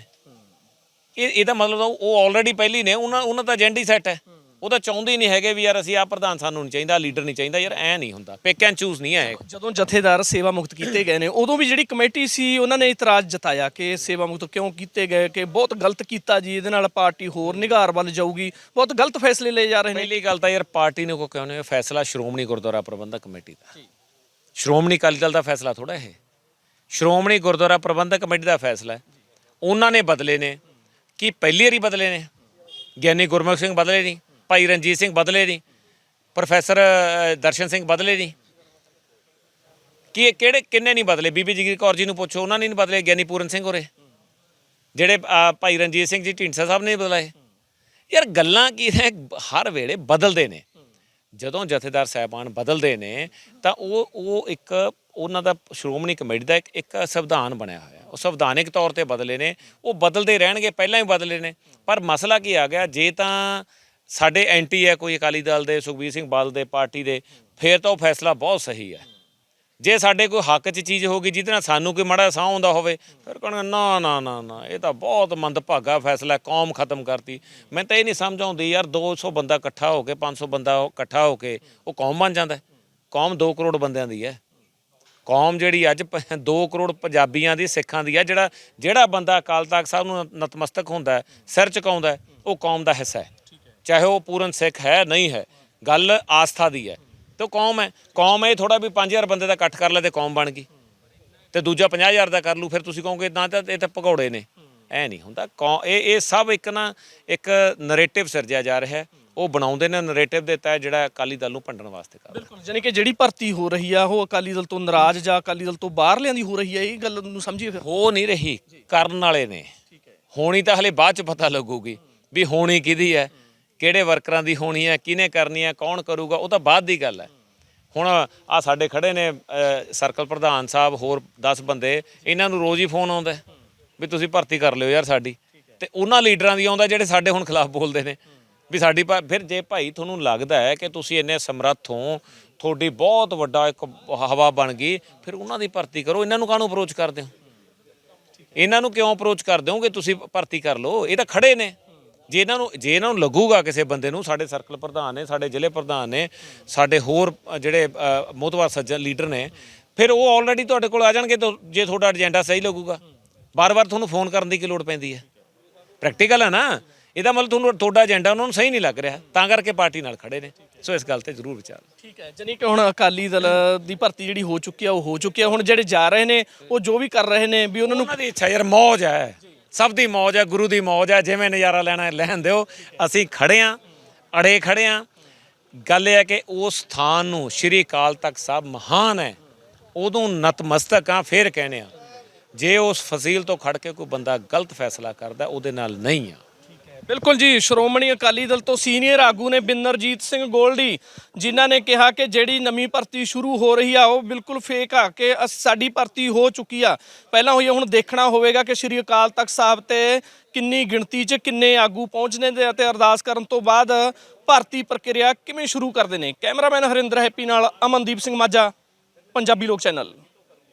ਇਹ ਇਹਦਾ ਮਤਲਬ ਉਹ ਆਲਰੇਡੀ ਪਹਿਲੀ ਨੇ, ਉਹਨਾਂ ਉਹਨਾਂ ਦਾ ਏਜੰਡਾ ਹੀ ਸੈੱਟ ਹੈ। ਉਹ ਤਾਂ ਚਾਹੁੰਦੇ ਹੀ ਨਹੀਂ ਹੈਗੇ ਵੀ ਯਾਰ ਅਸੀਂ ਆ ਪ੍ਰਧਾਨ ਸਾਨੂੰ ਨਹੀਂ ਚਾਹੀਦਾ ਲੀਡਰ ਨਹੀਂ ਚਾਹੀਦਾ ਯਾਰ ਐ ਨਹੀਂ ਹੁੰਦਾ। ਪਿਕ ਐਂਡ ਚੂਜ਼ ਨਹੀਂ ਹੈ ਜਦੋਂ ਜਥੇਦਾਰ ਸੇਵਾ ਮੁਕਤ ਕੀਤੇ ਗਏ ਨੇ ਉਦੋਂ ਵੀ ਜਿਹੜੀ ਕਮੇਟੀ ਸੀ ਉਹਨਾਂ ਨੇ ਇਤਰਾਜ਼ ਜਤਾਇਆ ਕਿ ਸੇਵਾ ਮੁਕਤ ਕਿਉਂ ਕੀਤੇ ਗਏ ਕਿ ਬਹੁਤ ਗਲਤ ਕੀਤਾ ਜੀ ਇਹਦੇ ਨਾਲ ਪਾਰਟੀ ਹੋਰ ਨਿਗਾਰ ਵੱਲ ਜਾਊਗੀ। ਬਹੁਤ ਗਲਤ ਫੈਸਲੇ ਲਏ ਜਾ ਰਹੇ ਨੇ। ਪਹਿਲੀ ਗੱਲ ਤਾਂ ਯਾਰ ਪਾਰਟੀ ਨੂੰ ਕੋ ਕਿਉਂ ਨਹੀਂ ਫੈਸਲਾ ਸ਼੍ਰੋਮਣੀ ਗੁਰਦੁਆਰਾ ਪ੍ਰਬੰਧਕ ਕਮੇਟੀ ਦਾ। ਸ਼੍ਰੋਮਣੀ ਅਕਾਲੀ ਦਲ ਦਾ ਫੈਸਲਾ ਥੋੜਾ ਇਹ। ਸ਼੍ਰੋਮਣੀ ਗੁਰਦੁਆਰਾ ਪ੍ਰਬੰਧਕ ਕਮੇਟੀ ਦਾ ਫੈਸਲਾ ਹੈ। ਉਹਨਾਂ ਨੇ ਬਦਲੇ ਨੇ। ਕੀ ਪਹਿਲੀ ਵਾਰੀ ਬਦਲੇ ਨੇ? ਗਿਆਨੀ ਗੁਰਮੁਖ ਸਿੰਘ ਬਦਲੇ ਨਹੀਂ। ਭਾਈ ਰਣਜੀਤ ਸਿੰਘ ਬਦਲੇ ਨਹੀਂ ਪ੍ਰੋਫੈਸਰ ਦਰਸ਼ਨ ਸਿੰਘ ਬਦਲੇ ਨਹੀਂ ਕੀ ਇਹ ਕਿਹੜੇ, ਕਿੰਨੇ ਨਹੀਂ ਬਦਲੇ? ਬੀਬੀ ਜਗੀਰ ਕੌਰ ਜੀ ਨੂੰ ਪੁੱਛੋ, ਉਹਨਾਂ ਨੇ ਨਹੀਂ ਬਦਲੇ, ਗਿਆਨੀ ਪੂਰਨ ਸਿੰਘ ਹੋਰੇ। ਜਿਹੜੇ ਭਾਈ ਰਣਜੀਤ ਸਿੰਘ ਜੀ, ਢੀਂਡਸਾ ਸਾਹਿਬ ਨੇ ਬਦਲਾਏ। ਯਾਰ ਗੱਲਾਂ ਕੀ ਨੇ? ਹਰ ਵੇਲੇ ਬਦਲਦੇ ਨੇ। ਜਦੋਂ ਜਥੇਦਾਰ ਸਾਹਿਬਾਨ ਬਦਲਦੇ ਨੇ, ਤਾਂ ਉਹ ਉਹ ਇੱਕ, ਉਹਨਾਂ ਦਾ ਸ਼੍ਰੋਮਣੀ ਕਮੇਟੀ ਦਾ ਇੱਕ ਇੱਕ ਸੰਵਿਧਾਨ ਬਣਿਆ ਹੋਇਆ। ਉਹ ਸੰਵਿਧਾਨਿਕ ਤੌਰ ਤੇ ਬਦਲੇ ਨੇ। ਉਹ ਬਦਲਦੇ ਰਹਿਣਗੇ, ਪਹਿਲਾਂ ਹੀ ਬਦਲੇ ਨੇ। ਪਰ ਮਸਲਾ ਕੀ ਆ ਗਿਆ? ਜੇ ਤਾਂ ਸਾਡੇ ਐਂਟੀ ਹੈ ਕੋਈ ਅਕਾਲੀ ਦਲ ਦੇ, ਸੁਖਬੀਰ ਸਿੰਘ ਬਾਦਲ ਦੇ ਪਾਰਟੀ ਦੇ, ਫਿਰ ਤਾਂ ਉਹ ਫੈਸਲਾ ਬਹੁਤ ਸਹੀ ਹੈ। ਜੇ ਸਾਡੇ ਕੋਈ ਹੱਕ 'ਚ ਚੀਜ਼ ਹੋਗੀ ਜਿਹਦੇ ਨਾਲ ਸਾਨੂੰ ਕੋਈ ਮਾੜਾ ਸਾਹ ਆਉਂਦਾ ਹੋਵੇ, ਫਿਰ ਕਹਣਗੇ ਨਾ ਨਾ ਨਾ ਨਾ, ਇਹ ਤਾਂ ਬਹੁਤ ਮੰਦਭਾਗਾ ਫੈਸਲਾ ਕੌਮ ਖਤਮ ਕਰਤੀ। ਮੈਂ ਤਾਂ ਇਹ ਨਹੀਂ ਸਮਝ ਆਉਂਦੀ ਯਾਰ 200 ਬੰਦਾ ਇਕੱਠਾ ਹੋ ਕੇ 500 ਬੰਦਾ ਇਕੱਠਾ ਹੋ ਕੇ, ਉਹ ਕੌਮ ਬਣ ਜਾਂਦਾ ਕੌਮ 2 ਕਰੋੜ ਬੰਦਿਆਂ ਦੀ ਹੈ। ਕੌਮ ਜਿਹੜੀ ਅੱਜ 2 ਕਰੋੜ ਪੰਜਾਬੀਆਂ ਦੀ, ਸਿੱਖਾਂ ਦੀ ਹੈ, ਜਿਹੜਾ ਜਿਹੜਾ ਬੰਦਾ ਅਕਾਲ ਤਖਤ ਸਾਹਿਬ ਨੂੰ ਨਤਮਸਤਕ ਹੁੰਦਾ ਸਿਰ ਝੁਕਾਉਂਦਾ ਉਹ ਕੌਮ ਦਾ ਹਿੱਸਾ ਹੈ। ਚਾਹੇ ਉਹ ਪੂਰਨ ਸਿੱਖ ਹੈ ਨਹੀਂ ਹੈ ਗੱਲ ਆਸਥਾ ਦੀ ਹੈ। ਤੇ ਕੌਮ ਹੈ। ਕੌਮ ਇਹ ਥੋੜਾ ਵੀ 5000 ਬੰਦੇ ਦਾ ਇਕੱਠ ਕਰ ਲੈ ਤੇ ਕੌਮ ਬਣ ਗਈ। ਤੇ ਦੂਜਾ 50000 ਦਾ ਕਰ ਲੂ ਫਿਰ ਤੁਸੀਂ ਕਹੋਗੇ ਨਾ ਤਾਂ ਇਹ ਤਾਂ ਭਗੌੜੇ ਨੇ। ਐ ਨਹੀਂ ਹੁੰਦਾ। ਇਹ ਇਹ ਸਭ ਇੱਕ ਨਾ ਇੱਕ ਨੈਰੇਟਿਵ ਸਿਰਜਿਆ ਜਾ ਰਿਹਾ ਹੈ। ਉਹ ਬਣਾਉਂਦੇ ਨੇ ਨੈਰੇਟਿਵ ਦੇ ਤਹਿਤ ਜਿਹੜਾ ਅਕਾਲੀ ਦਲ ਨੂੰ ਭੰਡਣ ਵਾਸਤੇ ਕਰ ਬਿਲਕੁਲ। ਜਾਨੀ ਕਿ ਜਿਹੜੀ ਭਰਤੀ ਹੋ ਰਹੀ ਆ ਉਹ ਅਕਾਲੀ ਦਲ ਤੋਂ ਨਾਰਾਜ਼ ਜਾਂ ਅਕਾਲੀ ਦਲ ਤੋਂ ਬਾਹਰਲਿਆਂ ਦੀ ਹੋ ਰਹੀ ਹੈ ਇਹ ਗੱਲ ਨੂੰ ਸਮਝੀਏ ਫਿਰ? ਹੋ ਨਹੀਂ ਰਹੀ। ਕਰਨ ਵਾਲੇ ਨੇ। ਹੋਣੀ ਤਾਂ ਹਲੇ ਬਾਅਦ ਚ ਪਤਾ ਲੱਗੂਗੀ ਵੀ ਹੋਣੀ ਕਿਹਦੀ ਹੈ। ਕਿਹੜੇ ਵਰਕਰਾਂ ਦੀ ਹੋਣੀ ਹੈ, ਕਿਹਨੇ ਕਰਨੀ ਹੈ, ਕੌਣ ਕਰੂਗਾ, ਉਹ ਤਾਂ ਬਾਅਦ ਦੀ ਗੱਲ ਹੈ। ਹੁਣ ਆ ਸਾਡੇ ਖੜੇ ਨੇ ਸਰਕਲ ਪ੍ਰਧਾਨ ਸਾਹਿਬ, ਹੋਰ 10 ਬੰਦੇ, ਇਹਨਾਂ ਨੂੰ ਰੋਜ਼ ਹੀ ਫੋਨ ਆਉਂਦਾ ਵੀ ਤੁਸੀਂ ਭਰਤੀ ਕਰ ਲਿਓ ਯਾਰ ਸਾਡੀ। ਤੇ ਉਹਨਾਂ ਲੀਡਰਾਂ ਦੀ ਆਉਂਦਾ ਜਿਹੜੇ ਸਾਡੇ ਹੁਣ ਖਿਲਾਫ ਬੋਲਦੇ ਨੇ, ਵੀ ਸਾਡੀ ਭਾ- ਫਿਰ ਜੇ ਭਾਈ ਤੁਹਾਨੂੰ ਲੱਗਦਾ ਹੈ ਕਿ ਤੁਸੀਂ ਇੰਨੇ ਸਮਰੱਥ ਹੋ, ਤੁਹਾਡੀ ਬਹੁਤ ਵੱਡਾ ਇੱਕ ਹਵਾ ਬਣ ਗਈ, ਫਿਰ ਉਹਨਾਂ ਦੀ ਭਰਤੀ ਕਰੋ। ਇਹਨਾਂ ਨੂੰ ਕਾਹਨੂੰ ਅਪਰੋਚ ਕਰਦੇ ਹੋ? ਇਹਨਾਂ ਨੂੰ ਕਿਉਂ ਅਪਰੋਚ ਕਰਦੇ ਹੋ ਕਿ ਤੁਸੀਂ ਭਰਤੀ ਕਰ ਲਓ? ਇਹ ਤਾਂ ਖੜੇ ਨੇ। ਜੇ ਇਹਨਾਂ ਨੂੰ ਜੇ ਇਹਨਾਂ ਨੂੰ ਲੱਗੂਗਾ ਕਿਸੇ ਬੰਦੇ ਨੂੰ ਸਾਡੇ ਸਰਕਲ ਪ੍ਰਧਾਨ ਨੇ ਸਾਡੇ ਜ਼ਿਲ੍ਹੇ ਪ੍ਰਧਾਨ ਨੇ ਸਾਡੇ ਹੋਰ ਜਿਹੜੇ ਅ, ਮੋਹਤਵਾਰ ਸੱਜਣ ਲੀਡਰ ਨੇ ਫਿਰ ਉਹ ਆਲਰੇਡੀ ਤੁਹਾਡੇ ਕੋਲ ਆ ਜਾਣਗੇ ਤਾਂ ਜੇ ਤੁਹਾਡਾ ਏਜੰਡਾ ਸਹੀ ਲੱਗੂਗਾ। ਬਾਰ-ਬਾਰ ਤੁਹਾਨੂੰ ਫੋਨ ਕਰਨ ਦੀ ਕੀ ਲੋੜ ਪੈਂਦੀ ਹੈ? ਪ੍ਰੈਕਟੀਕਲ ਹੈ ਨਾ? ਇਹਦਾ ਮਤਲਬ ਤੁਹਾਨੂੰ ਤੁਹਾਡਾ ਏਜੰਡਾ ਉਹਨਾਂ ਨੂੰ ਸਹੀ ਨਹੀਂ ਲੱਗ ਰਿਹਾ। ਤਾਂ ਕਰਕੇ ਪਾਰਟੀ ਨਾਲ ਖੜੇ ਨੇ। ਸੋ ਇਸ ਗੱਲ ਤੇ ਜ਼ਰੂਰ ਵਿਚਾਰ ਠੀਕ ਹੈ। ਜਾਨੀ ਕਿ ਹੁਣ ਅਕਾਲੀ ਦਲ ਦੀ ਭਰਤੀ ਜਿਹੜੀ ਹੋ ਚੁੱਕੀ ਆ ਉਹ ਹੋ ਚੁੱਕੀ ਆ। ਹੁਣ ਜਿਹੜੇ ਜਾ ਰਹੇ ਨੇ ਉਹ ਜੋ ਵੀ ਕਰ ਰਹੇ ਨੇ ਵੀ ਉਹਨਾਂ ਨੂੰ ਉਹਨਾਂ ਦੀ ਇੱਛਾ ਯਾਰ ਮੌਜ ਹੈ। ਸਭ ਦੀ ਮੌਜ ਹੈ ਗੁਰੂ ਦੀ ਮੌਜ ਹੈ ਜਿਵੇਂ ਨਜ਼ਾਰਾ ਲੈਣਾ, ਲੈਣ ਦਿਓ। ਅਸੀਂ ਖੜੇ ਆਂ, ਅੜੇ ਖੜੇ ਆਂ। ਗੱਲ ਇਹ ਹੈ ਕਿ ਉਸ ਸਥਾਨ ਨੂੰ ਸ਼੍ਰੀ ਅਕਾਲ ਤਖਤ ਸਾਹਿਬ ਮਹਾਨ ਹੈ। ਉਦੋਂ ਨਤਮਸਤਕ ਆ, ਫੇਰ ਕਹਿੰਦੇ ਆ, ਜੇ ਉਸ ਫਜ਼ੀਲ ਤੋਂ ਖੜ ਕੇ ਕੋਈ ਬੰਦਾ ਗਲਤ ਫੈਸਲਾ ਕਰਦਾ, ਉਹਦੇ ਨਾਲ ਨਹੀਂ ਆ। ਬਿਲਕੁਲ ਜੀ, ਸ਼੍ਰੋਮਣੀ ਅਕਾਲੀ ਦਲ ਤੋਂ ਸੀਨੀਅਰ ਆਗੂ ਨੇ ਬਿੰਦਰਜੀਤ ਸਿੰਘ ਗੋਲਡੀ, ਜਿਨ੍ਹਾਂ ਨੇ ਕਿਹਾ ਕਿ ਜਿਹੜੀ ਨਵੀਂ ਭਰਤੀ ਸ਼ੁਰੂ ਹੋ ਰਹੀ ਆ, ਉਹ ਬਿਲਕੁਲ ਫੇਕ ਆ ਕਿ ਅਸ- ਸਾਡੀ ਭਰਤੀ ਹੋ ਚੁੱਕੀ ਆ। ਪਹਿਲਾਂ ਹੋਈ ਹੁਣ ਦੇਖਣਾ ਹੋਵੇਗਾ ਕਿ ਸ਼੍ਰੀ ਅਕਾਲ ਤਖਤ ਸਾਹਿਬ ਤੇ ਕਿੰਨੀ ਗਿਣਤੀ 'ਚ ਕਿੰਨੇ ਆਗੂ ਪਹੁੰਚਦੇ ਨੇ ਅਤੇ ਅਰਦਾਸ ਕਰਨ ਤੋਂ ਬਾਅਦ ਭਰਤੀ ਪ੍ਰਕਿਰਿਆ ਕਿਵੇਂ ਸ਼ੁਰੂ ਕਰਦੇ ਨੇ। ਕੈਮਰਾਮੈਨ ਹਰਿੰਦਰ ਹੈਪੀ ਨਾਲ ਅਮਨਦੀਪ ਸਿੰਘ ਮਾਝਾ, ਪੰਜਾਬੀ ਲੋਕ ਚੈਨਲ।